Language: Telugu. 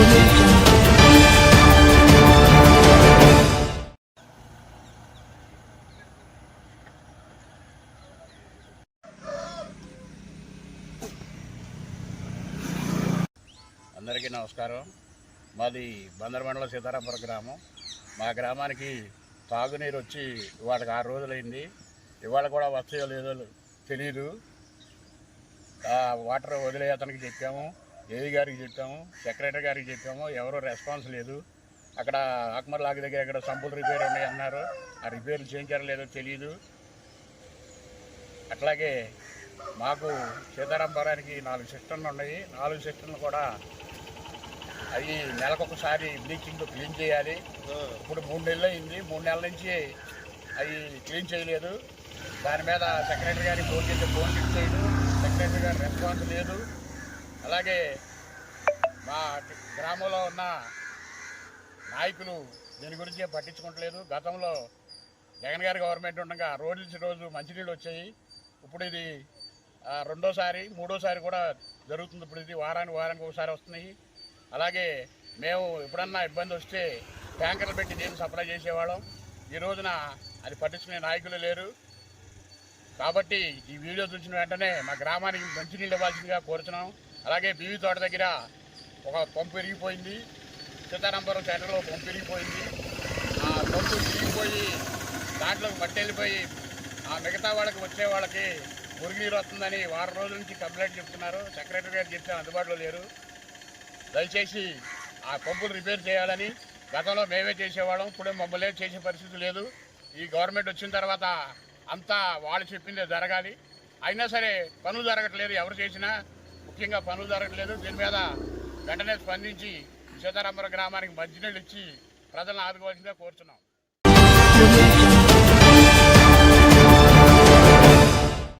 అందరికీ నమస్కారం. మాది బందరమండల సీతారాపురం గ్రామం. మా గ్రామానికి తాగునీరు వచ్చి వాటికి ఆరు రోజులైంది. ఇవాళ కూడా వస్తాయో లేదో తెలియదు వాటర్ వదిలే అతనికి చెప్పాము. ఏఈ గారికి చెప్పాము? సెక్రటరీ గారికి చెప్పాము. ఎవరో రెస్పాన్స్ లేదు. అక్కడ ఆకుమర్ లాగ్ దగ్గర ఇక్కడ సంపులు రిపేర్ ఉన్నాయి అన్నారు. ఆ రిపేర్లు చేయించారో లేదో తెలియదు అట్లాగే మాకు సీతారాంపురానికి నాలుగు సిస్టర్లు ఉన్నాయి. నాలుగు సిస్టర్లు కూడా అవి నెలకొకసారి బ్లీచింగ్ క్లీన్ చేయాలి. ఇప్పుడు మూడు నెలలు అయింది. మూడు నెలల నుంచి అవి క్లీన్ చేయలేదు. దాని మీద సెక్రటరీ గారికి ఫోన్ చేస్తే ఫోన్ లిఫ్ట్ సెక్రటరీ గారి రెస్పాన్స్ లేదు. అలాగే మా గ్రామంలో ఉన్న నాయకులు దీని గురించి పట్టించుకోవట్లేదు గతంలో జగన్ గారి గవర్నమెంట్ ఉండగా రోజు నుంచి రోజు మంచినీళ్ళు వచ్చాయి. ఇప్పుడు ఇది రెండోసారి మూడోసారి కూడా జరుగుతుంది. ఇప్పుడు ఇది వారానికి వారానికి ఒకసారి వస్తున్నాయి. అలాగే మేము ఎప్పుడన్నా ఇబ్బంది వస్తే ట్యాంకర్లు పెట్టి నీళ్ళు సప్లై చేసేవాళ్ళం. ఈ రోజున అది పట్టించుకునే నాయకులు లేరు. కాబట్టి ఈ వీడియో చూసిన వెంటనే మా గ్రామానికి మంచినీళ్ళు ఇవ్వాల్సిందిగా కోరుతున్నాం అలాగే బీవీ తోట దగ్గర ఒక పంపు విరిగిపోయింది. సీతారాంపురం సెంటర్లో పంపు విరిగిపోయింది. ఆ పంపు విరిగిపోయి దాంట్లోకి మట్టి వెళ్ళిపోయి ఆ మిగతా వాళ్ళకి వచ్చే వాళ్ళకి మురుగునీరు వస్తుందని వారం రోజుల నుంచి కంప్లైంట్ చెప్తున్నారు. సెక్రటరీ గారు చెప్తే అందుబాటులో లేరు. దయచేసి ఆ పంపులు రిపేర్ చేయాలని గతంలో మేమే చేసేవాళ్ళం. ఇప్పుడు మమ్మల్ని చేసే పరిస్థితి లేదు. ఈ గవర్నమెంట్ వచ్చిన తర్వాత అంతా వాళ్ళు చెప్పిందే జరగాలి. అయినా సరే పనులు జరగట్లేదు. ఎవరు చేసినా ముఖ్యంగా పనులు జరగట్లేదు. దీని మీద వెంటనే స్పందించి సీతారామపురం గ్రామానికి మంచినీళ్ళు ఇచ్చి ప్రజలను ఆదుకోవాల్సిందే కోరుతున్నాం